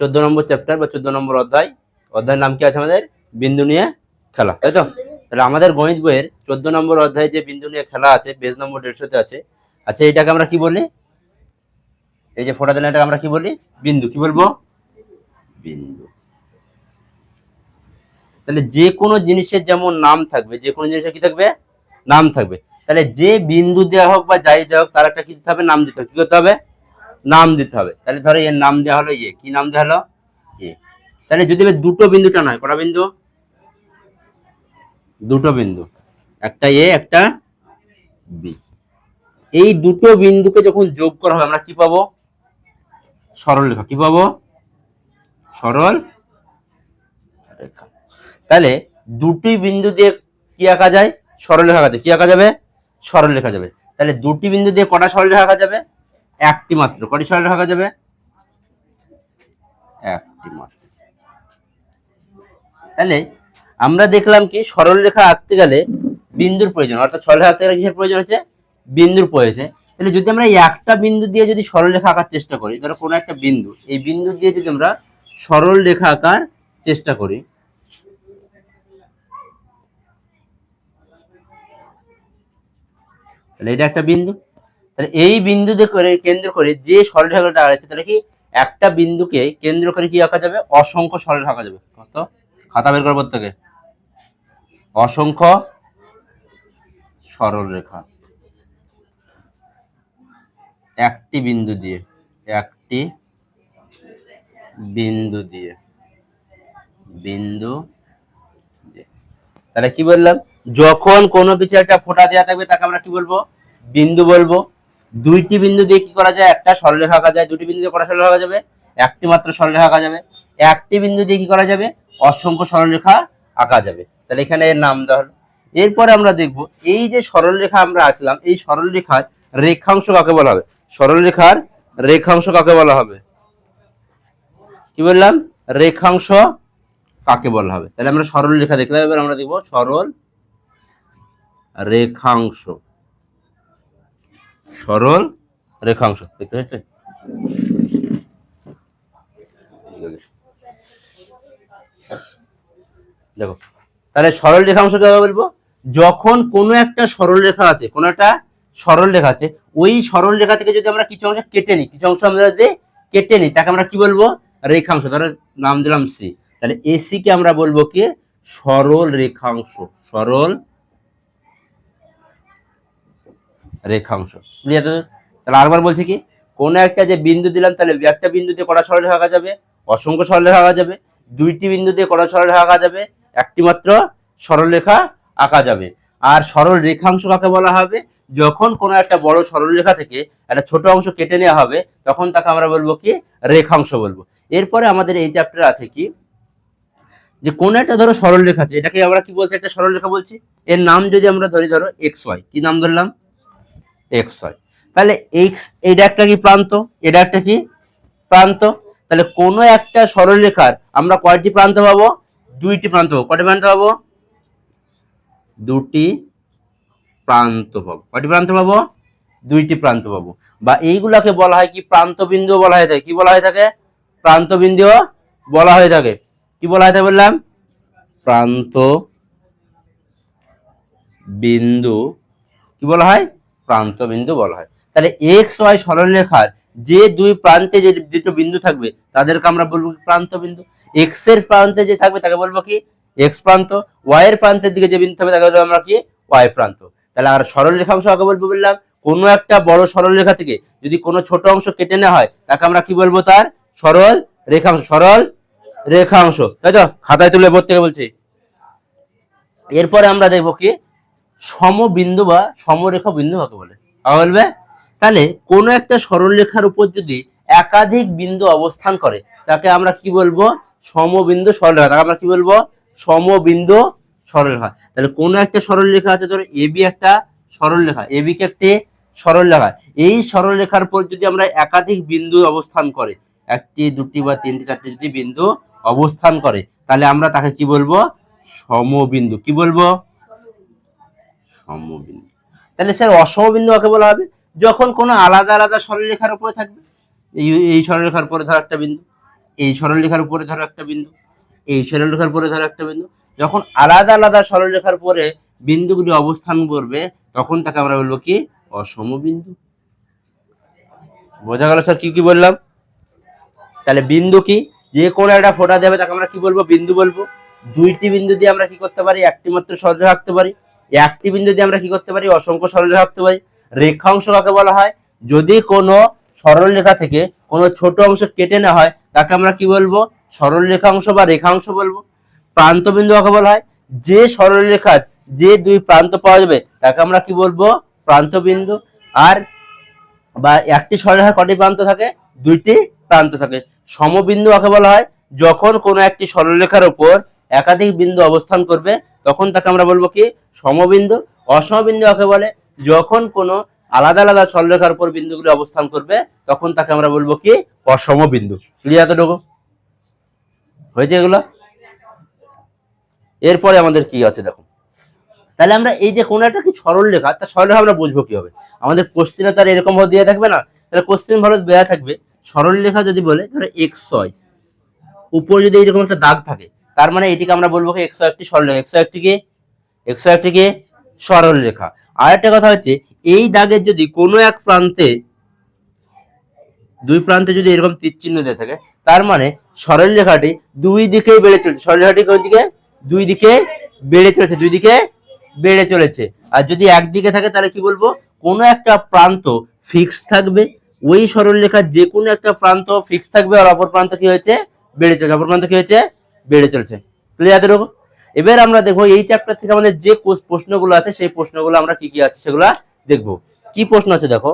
চোদ্দ নম্বর চ্যাপ্টার বা চোদ্দ নম্বর অধ্যায়। অধ্যায়ের নাম কি আছে আমাদের? বিন্দু নিয়ে খেলা। তাই তো? তাহলে আমাদের গণিত বইয়ের চোদ্দ নম্বর অধ্যায়ে যে বিন্দু নিয়ে খেলা আছে পেজ নম্বর দেড়শোতে আছে। আচ্ছা এটাকে আমরা কি বলি? এই যে ফোটা দিলাম, এটাকে আমরা কি বলি? বিন্দু। কি বলব? বিন্দু। তাহলে যে কোনো জিনিসের যেমন নাম থাকবে, যে কোনো জিনিসের কি থাকবে? নাম থাকবে। তাহলে যে বিন্দু দেওয়া হোক বা যাই দেওয়া হোক, তার একটা কি দিতে হবে? নাম দিতে হবে। কি করতে হবে? নাম দিতে হবে। তাহলে ধরো এর নাম দেওয়া হলো ইয়ে। কি নাম দেওয়া হলো? এ তাহলে যদি দুটো বিন্দুটা নয়, কটা বিন্দু? দুটো বিন্দু। একটা এ, একটা বি। এই দুটো বিন্দুকে যখন যোগ করা হবে, আমরা কি পাবো? সরল রেখা। কি পাবো? সরল রেখা। তাহলে দুটি বিন্দু দিয়ে কি আঁকা যায়? সরল রেখা যায়। কি আঁকা যাবে? সরল রেখা যাবে। তাহলে দুটি বিন্দু দিয়ে কটা সরল রেখা আঁকা যাবে? একটি মাত্র। কটি রেখা আঁকা যাবে? একটি মাত্র। তাহলে আমরা দেখলাম কি, সরল রেখা আঁকতে গেলে বিন্দুর প্রয়োজন, অর্থাৎ সরল রেখা আঁকতে গেলে প্রয়োজন হচ্ছে? বিন্দুর প্রয়োজন। তাহলে যদি আমরা একটা বিন্দু দিয়ে যদি সরল রেখা আঁকার চেষ্টা করি, ধরো কোনো একটা বিন্দু, এই বিন্দু দিয়ে যদি আমরা সরল রেখা আঁকার চেষ্টা করি, তাহলে এটা একটা বিন্দু। তাহলে এই বিন্দুতে করে কেন্দ্র করে যে সরলরেখাটা আছে তাহলে কি একটা বিন্দুকে কেন্দ্র করে কি আঁকা যাবে? অসংখ্য সরলরেখা আঁকা যাবে। কত? খাতা বের করব থেকে অসংখ্য সরল রেখা। একটি বিন্দু দিয়ে, একটি বিন্দু দিয়ে, বিন্দু। তাহলে কি বললাম? যখন কোনো কিছু একটা ফোঁটা দেওয়া থাকবে, তাকে আমরা কি বলব? বিন্দু বলব। দুইটি বিন্দু দিয়ে কি করা যায়? একটা সরলরেখা আঁকা যায়, দুটি বিন্দু দিয়ে কটা সরলরেখা আঁকা যাবে? একটি মাত্র সরলরেখা আঁকা যাবে। একটি বিন্দু দিয়ে কি করা যাবে? অসংখ্য সরলরেখা আঁকা যাবে। তাহলে এখানে এর নাম দেওয়া এরপরে আমরা দেখব, এই যে সরলরেখা আমরা আঁকলাম, এই সরলরেখার রেখাংশ কাকে বলা হবে? সরলরেখার রেখাংশ কাকে বলা হবে? কি বললাম? রেখাংশ কাকে বলা হবে? তাহলে আমরা সরল রেখা দেখলাম, এবার আমরা দেখব সরল রেখাংশ। সরল রেখাংশ, দেখতে পাচ্ছেন? দেখো, তাহলে সরল রেখাংশ কীভাবে বলব? যখন কোনো একটা সরল রেখা আছে, কোনো একটা সরল রেখা আছে, ওই সরল রেখা থেকে যদি আমরা কিছু অংশ কেটে নিই, কিছু অংশ আমরা যদি কেটে নিই, তাকে আমরা কি বলব? রেখাংশ। ধরো নাম দিলাম সি তাহলে এসি কে আমরা বলব কি? সরল রেখাংশ, সরল রেখাংশ। তাহলে আরেকবার বলছি কি, কোন একটা যে বিন্দু দিলাম, তাহলে একটা বিন্দু দিয়ে কটা সরল আঁকা যাবে? অসংখ্য সরল রেখা আঁকা যাবে। দুইটি বিন্দু দিয়ে কড়া সরল রেখা আঁকা যাবে? একটি মাত্র সরল রেখা আঁকা যাবে। আর সরল রেখাংশ কাকে বলা হবে? যখন কোনো একটা বড় সরল রেখা থেকে একটা ছোট অংশ কেটে নেওয়া হবে, তখন তাকে আমরা বলব কি? রেখাংশ বলব। এরপরে আমাদের এই চ্যাপ্টার আছে কি? যে কোন একটা ধরো সরল রেখা আছে, এটাকে আমরা কি বলছি? একটা সরল রেখা বলছি। এর নাম যদি আমরা ধরি ধরো এক্স ওয়াই কি নাম ধরলাম? এক্স ওয়াই তাহলে এক্স এটা একটা কি প্রান্ত? এটা একটা কি প্রান্ত? তাহলে কোনো একটা সরল রেখার আমরা কয়টি প্রান্ত পাবো? দুইটি প্রান্ত পাবো। কয়টি প্রান্ত পাবো? দুটি প্রান্ত পাবো। কয়টি প্রান্ত পাবো? দুইটি প্রান্ত পাবো। বা এইগুলাকে বলা হয় কি প্রান্ত বিন্দু বলা হয়ে থাকে। কি বলা হয়ে থাকে? প্রান্ত বিন্দু বলা হয়ে থাকে। কি বলা হয়ে থাকে বললাম? প্রান্ত বিন্দু কি বলা হয়? প্রান্ত বিন্দু বলা হয়। তাহলে এক্স ওয়াই সরলরেখার যে দুই প্রান্তে যে দুটো বিন্দু থাকবে, তাদেরকে আমরা বলব কি প্রান্ত বিন্দু এক্সের প্রান্তে যে থাকবে, তাকে বলব কি? এক্স প্রান্ত। ওয়াই এর প্রান্তের দিকে যে বিন্দু থাকবে, তাকে বলব আমরা কি? ওয়াই প্রান্ত। তাহলে আর সরল রেখাংশ আগে বলব বললাম? কোনো একটা বড় সরল রেখা থেকে যদি কোনো ছোট অংশ কেটে নেওয়া হয়, তাকে আমরা কি বলব তার? সরল রেখাংশ সরল রেখাংশ তাই তো? খাতায় তুলে প্রত্যেকে বলছি। এরপরে আমরা দেখব কি? সমবিন্দু বা সমরেখা বিন্দু কাকে বলে? বলবে? তাহলে কোনো একটা সরলরেখার উপর যদি একাধিক বিন্দু অবস্থান করে, তাকে আমরা কি বলব? সমবিন্দু সরলরেখা। তাকে আমরা কি বলব? সমবিন্দু সরলরেখা। তাহলে কোনো একটা সরলরেখা আছে? ধরো এবি একটা সরলরেখা। এবি কে একটি সরলরেখা। এই সরলরেখার উপর যদি আমরা একাধিক বিন্দু অবস্থান করে, একটি, দুটি বা তিনটি, চারটি যদি বিন্দু অবস্থান করে, তাহলে আমরা তাকে কি বলব? সমবিন্দু। কি বলব? সমবিন্দু। তাহলে স্যার, অসমবিন্দু কাকে বলা হবে? যখন কোনো আলাদা আলাদা সরলরেখার উপরে থাকবে, এই এই সরলরেখার উপরে ধর একটা বিন্দু, এই সরলরেখার উপরে ধরো একটা বিন্দু, এই সরলরেখার উপরে ধরো একটা বিন্দু, যখন আলাদা আলাদা সরলরেখার উপরে বিন্দুগুলি অবস্থান করবে, তখন তাকে আমরা বলব কি? অসম বিন্দু বোঝা গেল স্যার কি কি বললাম? তাহলে বিন্দু কি? যে কোনো একটা ফোঁটা দেবে, তাকে আমরা কি বলব? বিন্দু বলব। দুইটি বিন্দু দিয়ে আমরা কি করতে পারি? একটি মাত্র সরলরেখা আঁকতে পারি। একটি বিন্দু দিয়ে আমরা কি করতে পারি, অসংখ্য সরলরেখা আঁকতে পারি। রেখাংশ কাকে বলা হয়? যদি কোনো সরল রেখা থেকে কোনো ছোট অংশ কেটে নেওয়া হয়, তাকে আমরা কি বলব? সরল রেখাংশ বা রেখাংশ বলব। প্রান্ত বিন্দু কাকে বলা হয়? যে সরল রেখার যে দুই প্রান্ত পাওয়া যাবে, তাকে আমরা কি বলব? প্রান্ত বিন্দু আর বা একটি সরলরেখার কটি প্রান্ত থাকে? দুইটি প্রান্ত থাকে। সমবিন্দু কাকে বলা হয়? যখন কোনো একটি সরলরেখার উপর একাধিক বিন্দু অবস্থান করবে তখন তাকে আমরা বলব কি? সমবিন্দু। অসমবিন্দু কাকে বলে? যখন কোনো আলাদা আলাদা সরলরেখার উপর বিন্দুগুলি অবস্থান করবে, তখন তাকে আমরা বলব কি? অসম বিন্দু ক্লিয়ার এতটুকু? হয়েছে এগুলো? এরপরে আমাদের কি আছে দেখো? তাহলে আমরা এই যে কোনো একটা কি সরল রেখা তার সরল রেখা আমরা বুঝব কি হবে আমাদের কোশ্চিনে তার এরকম ভাবে দেওয়া থাকবে না? তাহলে কোশ্চিন ভালো দেওয়া থাকবে। সরল রেখা যদি বলে, ধরো এক্স ছয় উপরে যদি এরকম একটা দাগ থাকে তার মানে এটিকে আমরা বলব কি একশো একটি সরলরেখা। একশো একটি কি একশো একটি কি সরল রেখা আর একটা কথা হচ্ছে, এই দাগের যদি কোনো এক প্রান্তে, দুই প্রান্তে যদি এরকম তীর চিহ্ন দেওয়া থাকে, তার মানে সরল রেখাটি দুই দিকেই বেড়ে চলেছে। সরল রেখাটি কোন দিকে? দুই দিকে বেড়ে চলেছে, দুই দিকে বেড়ে চলেছে। আর যদি একদিকে থাকে, তাহলে কি বলব? কোনো একটা প্রান্ত ফিক্স থাকবে, ওই সরল রেখার যে কোনো একটা প্রান্ত ফিক্স থাকবে, আর অপর প্রান্ত কি হয়েছে? বেড়ে চলেছে। অপর প্রান্ত কি হয়েছে? বেড়ে চলছে। ক্লিয়ার দেখো এবার আমরা দেখব এই চ্যাপ্টার থেকে আমাদের যে প্রশ্নগুলো আছে, সেই প্রশ্নগুলো আমরা কি কি আছে সেগুলো দেখব। কি প্রশ্ন আছে দেখো?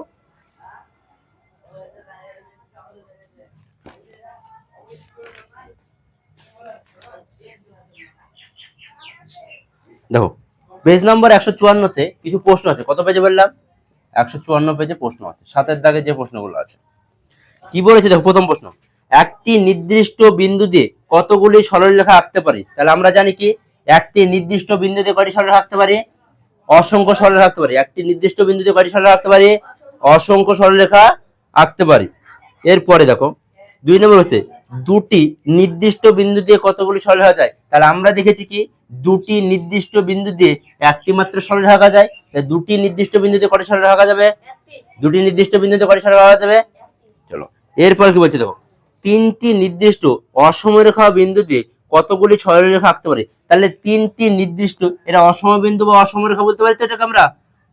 দেখো পেজ নম্বর একশো চুয়ান্নতে কিছু প্রশ্ন আছে। কত পেজে বললাম? একশো চুয়ান্ন পেজে প্রশ্ন আছে। সাতের দাগে যে প্রশ্নগুলো আছে। কি বলেছে দেখো, প্রথম প্রশ্ন। একটি নির্দিষ্ট বিন্দু দিয়ে কতগুলি সরলরেখা আঁকতে পারি? তাহলে আমরা জানি কি? একটি নির্দিষ্ট বিন্দুতে কয়টি সরলরেখা আঁকতে পারি? অসংখ্য সরলরেখা আঁকতে পারি। একটি নির্দিষ্ট বিন্দুতে কয়টি সরলরেখা আঁকতে পারি? অসংখ্য সরলরেখা আঁকতে পারি। এরপরে দেখো, দুই নম্বর হচ্ছে, দুটি নির্দিষ্ট বিন্দু দিয়ে কতগুলি সরলরেখা যায়? তাহলে আমরা দেখেছি কি? দুটি নির্দিষ্ট বিন্দু দিয়ে একটি মাত্র সরলরেখা আঁকা যায়। তাহলে দুটি নির্দিষ্ট বিন্দু দিয়ে কয়টি সরলরেখা আঁকা যাবে? দুটি নির্দিষ্ট বিন্দু দিয়ে কয়টি সরলরেখা আঁকা যাবে? চলো, এরপর কি বলছে দেখো? তিনটি নির্দিষ্ট অসমরেখা বিন্দু দিয়ে কতগুলি সরলরেখা আঁকতে পারি? তাহলে তিনটি নির্দিষ্ট এটা অসম বিন্দু বা অসমরেখা বলতে পারি তো এটাকে আমরা?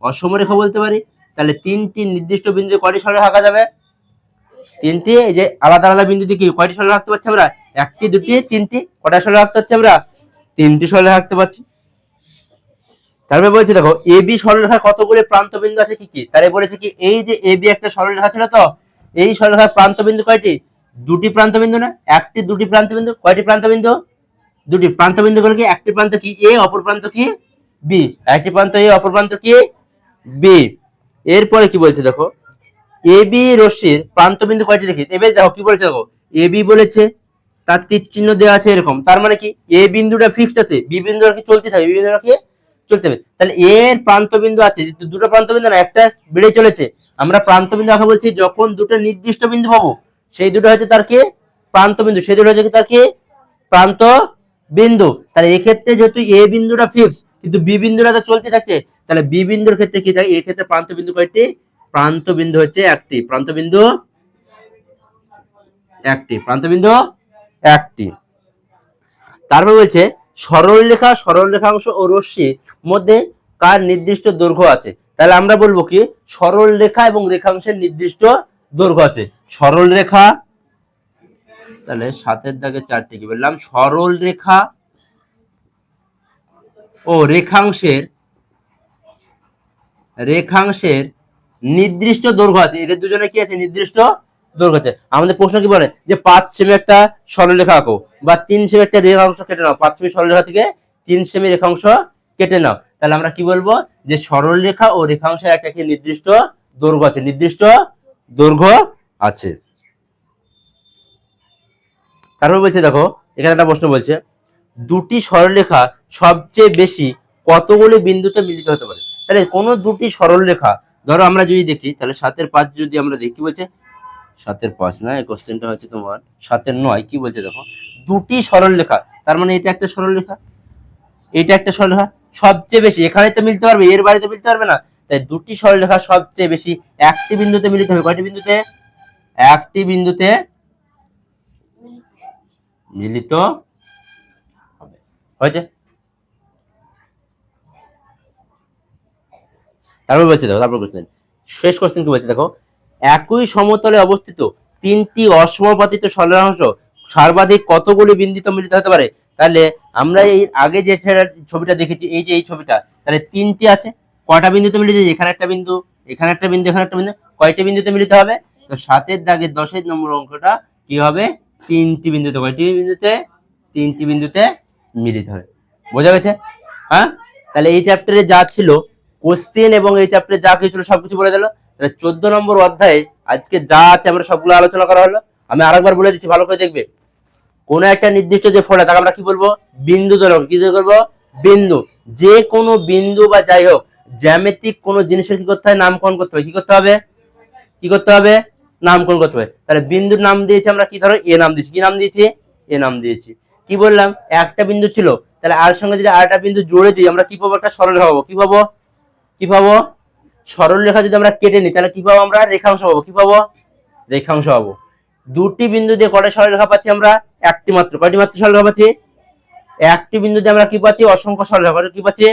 অসমরেখা বলতে পারি। তাহলে তিনটি নির্দিষ্ট বিন্দু দিয়ে কয়টি সরলরেখা আঁকা যাবে? তিনটি যে আলাদা আলাদা বিন্দু দিয়ে কি কয়টি সরলরেখা আঁকতে পারছি আমরা? একটি, দুটি, তিনটি, কটা সরলরেখা আঁকতে পারছি আমরা? তিনটি সরলরেখা আঁকতে পারছি। তারপরে বলছে দেখো, এ বি সরলরেখার কতগুলি প্রান্ত বিন্দু আছে কি কি? তাহলে বলেছে কি, এই যে এ বি একটা সরলরেখা ছিল তো? এই সরলরেখার প্রান্ত বিন্দু কয়টি? দুটি প্রান্ত বিন্দু না, একটি দুটি প্রান্ত বিন্দু, কয়টি প্রান্ত বিন্দু? দুটি প্রান্ত বিন্দু কি, একটি প্রান্ত কি এ অপর প্রান্ত কি বি একটি প্রান্ত এ অপর প্রান্ত কি বি এরপরে কি বলছে দেখো এ বি রশ্মির প্রান্ত বিন্দু কয়টি দেখি? এবার দেখো কি বলেছে দেখো এ বি বলেছে, তার তীর চিহ্ন দেওয়া আছে এরকম, তার মানে কি এ বিন্দুটা ফিক্সড আছে বি বিন্দুটা কি চলতে থাকে বি বিন্দুটা কি চলতে হবে তাহলে এর প্রান্ত বিন্দু আছে দুটো প্রান্ত বিন্দু না, একটা বেড়ে চলেছে, আমরা প্রান্ত বিন্দু আঁকা বলছি যখন দুটো নির্দিষ্ট বিন্দু পাবো সেই দুটো হচ্ছে তার কি? প্রান্ত বিন্দু। সেই দুটো হচ্ছে তার কি? প্রান্ত বিন্দু। তাহলে এক্ষেত্রে যেহেতু এ বিন্দুটা ফিক্স কিন্তু বি বিন্দুটা তো চলতে থাকছে, তাহলে বি বিন্দুর ক্ষেত্রে কি থাকে? এই ক্ষেত্রে প্রান্ত বিন্দু কয়টি? প্রান্ত বিন্দু হচ্ছে একটি। প্রান্ত বিন্দু একটি। প্রান্ত বিন্দু একটি। তারপর বলছে, সরল রেখা, সরল রেখাংশ ও রশ্মি মধ্যে কার নির্দিষ্ট দৈর্ঘ্য আছে? তাহলে আমরা বলব কি? সরল রেখা এবং রেখাংশের নির্দিষ্ট দৈর্ঘ্য আছে। সরল রেখা, তাহলে সাতের দাগে চারটি কি বললাম? সরল রেখা ও রেখাংশের রেখাংশের নির্দিষ্ট দৈর্ঘ্য আছে। এদের দুজনে কি আছে? নির্দিষ্ট দৈর্ঘ্য আছে। আমাদের প্রশ্ন কি বলে? যে পাঁচ সেমি একটা সরলরেখা আঁকো বা তিন সেমি একটা রেখাংশ কেটে নাও। পাঁচ সেমি সরলরেখা থেকে তিন সেমি রেখাংশ কেটে নাও। তাহলে আমরা কি বলব? যে সরলরেখা ও রেখাংশের একটা কি নির্দিষ্ট দৈর্ঘ্য আছে। নির্দিষ্ট দৈর্ঘ্য আছে। তারপর বলছে, দেখো, এখানে একটা প্রশ্ন বলছে, দুটি সরলরেখা সবচেয়ে বেশি কতগুলি বিন্দুতে মিলিত হতে পারে? তাহলে কোনো দুটি সরলরেখা, ধরো আমরা যদি দেখি, তাহলে সাতের পাঁচ যদি আমরা দেখি, বলছে, সাতের পাঁচ না এই কোশ্চেনটা হচ্ছে তোমার, সাতের নয়, কি বলছে দেখো? দুটি সরল রেখা তার মানে এটা একটা সরল রেখা এটা একটা সরল রেখা সবচেয়ে বেশি এখানে তো মিলতে পারবে, এর বাড়িতে মিলতে পারবে না তাই দুটি সরল রেখা সবচেয়ে বেশি একটি বিন্দুতে মিলিত হবে। কয়টি বিন্দুতে? একটি বিন্দুতে মিলিত হবে। হয়েছে? তারপর বলছে দেখো, তারপর কোশ্চেন শেষ কোশ্চেন কি বলছে দেখো? একই সমতলে অবস্থিত তিনটি অসমপাতিত সরলাংশ সর্বাধিক কতগুলি বিন্দুতে মিলিত হতে পারে? তাহলে আমরা এই আগে যে ছবিটা দেখেছি, এই যে এই ছবিটা, তাহলে তিনটি আছে। কয়টা বিন্দুতে মিলিত? হয়েছে? এখানে একটা বিন্দু, এখানে একটা বিন্দু, এখানে একটা বিন্দু, কয়টি বিন্দুতে মিলিত হবে? তো সাতের দাগের দশের নম্বর অঙ্কটা কি হবে? তিনটি বিন্দুতে। কয়টি বিন্দুতে? তিনটি বিন্দুতে মিলিত হবে। বোঝা গেছে? হ্যাঁ? তাহলে এই চ্যাপ্টারে যা ছিল কোশ্চেন এবং এই চ্যাপ্টারে যা কিছু ছিল সবকিছু বলে দিল। তাহলে চোদ্দ নম্বর অধ্যায়ে আজকে যা আছে আমরা সবগুলো আলোচনা করা হলো। আমি আরেকবার বলে দিচ্ছি, ভালো করে দেখবে। কোনো একটা নির্দিষ্ট যে ফলে তাকে আমরা কি বলব? বিন্দু ধরো কি করব? বিন্দু। যে কোনো বিন্দু বা যাই হোক জ্যামিতিক কোনো জিনিসের কি করতে হয় নামকরণ করতে হবে। কি করতে হবে? কি করতে হবে? নামকরণ করতে হবে। তাহলে বিন্দুর নাম দিয়েছি আমরা কি ধরো? এ নাম দিয়েছি। কি নাম দিয়েছি? এ নাম দিয়েছি। কি বললাম? একটা বিন্দু ছিল। তাহলে আর সঙ্গে যদি আরেকটা বিন্দু জুড়ে দিই, আমরা কি পাবো? একটা সরল পাবো। কি পাবো? কি পাবো? সরল রেখা যদি আমরা কেটে নিই, তাহলে কি পাবো আমরা? রেখাংশ পাবো। কি পাবো? রেখাংশ পাবো। দুটি বিন্দু দিয়ে কটা সরল রেখা পাচ্ছি আমরা? একটি মাত্র। কয়টি মাত্র সরল রেখা পাচ্ছি? একটি বিন্দু দিয়ে আমরা কি পাচ্ছি? অসংখ্য সরল রেখা কি পাচ্ছি?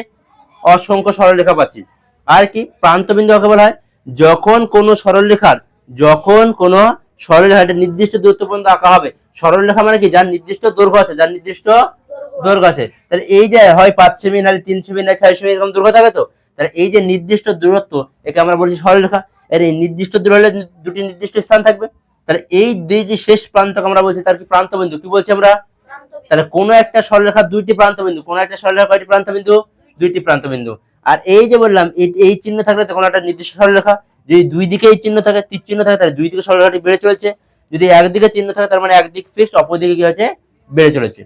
অসংখ্য সরল রেখা পাচ্ছি। আর কি? প্রান্ত বিন্দু কাকে বলা হয়? যখন কোনো সরল রেখার যখন কোনো সরল রেখাটা নির্দিষ্ট দূরত্ব পর্যন্ত আঁকা হবে। সরল রেখা মানে কি? যার নির্দিষ্ট দৈর্ঘ্য আছে, যার নির্দিষ্ট দৈর্ঘ্য আছে। তাহলে এই যে হয় পাঁচ সেমি, নাহলে তিন সেমি, নাহলে ছয় সেমি, এরকম দৈর্ঘ্য থাকে তো? তাহলে এই যে নির্দিষ্ট দূরত্ব, একে আমরা বলছি সরল রেখা এর এই নির্দিষ্ট দূর হলে দুটি নির্দিষ্ট স্থান থাকবে। তাহলে এই দুইটি শেষ প্রান্তকে আমরা বলছি, তার কি প্রান্ত বিন্দু কি বলছি আমরা? তাহলে কোনো একটা সরলরেখার দুইটি প্রান্ত বিন্দু কোনো একটা সরলরেখা কয়টি প্রান্ত বিন্দু দুইটি প্রান্ত বিন্দু আর এই যে বললাম এই- চিহ্ন থাকলে তখন একটা নির্দিষ্ট সরলরেখা। যদি দুই দিকে এই চিহ্ন থাকে, তীর চিহ্ন থাকে, তাহলে দুই দিকে সরলরেখাটি বেড়ে চলছে। যদি একদিকে চিহ্ন থাকে, তার মানে একদিক ফিক্সড অপর দিকে কি হচ্ছে বেড়ে চলেছে।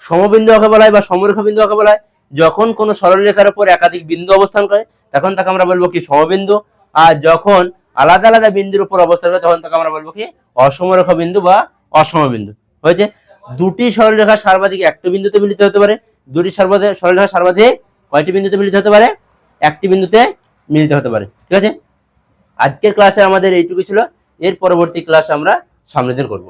সমবিন্দু কাকে বলা হয় বা সমরেখা বিন্দু কাকে বলা হয়? যখন কোনো সরলরেখার উপর একাধিক বিন্দু অবস্থান করে, তখন তাকে আমরা বলব কি? সমবিন্দু। আর যখন আলাদা আলাদা বিন্দুর উপর অবস্থান করে, তখন তাকে আমরা বলব কি? অসমরেখা বিন্দু বা অসমবিন্দু। হয়েছে? দুটি সরলরেখা সর্বাধিক, একটা বিন্দুতে মিলিত হতে পারে। দুটি সর্বাধিক সরলরেখা সর্বাধিক কয়টি বিন্দুতে মিলিত হতে পারে? একটি বিন্দুতে মিলিত হতে পারে। ঠিক আছে? আজকের ক্লাসে আমাদের এইটুকু ছিল। এর পরবর্তী ক্লাস আমরা সামনে দিন করব।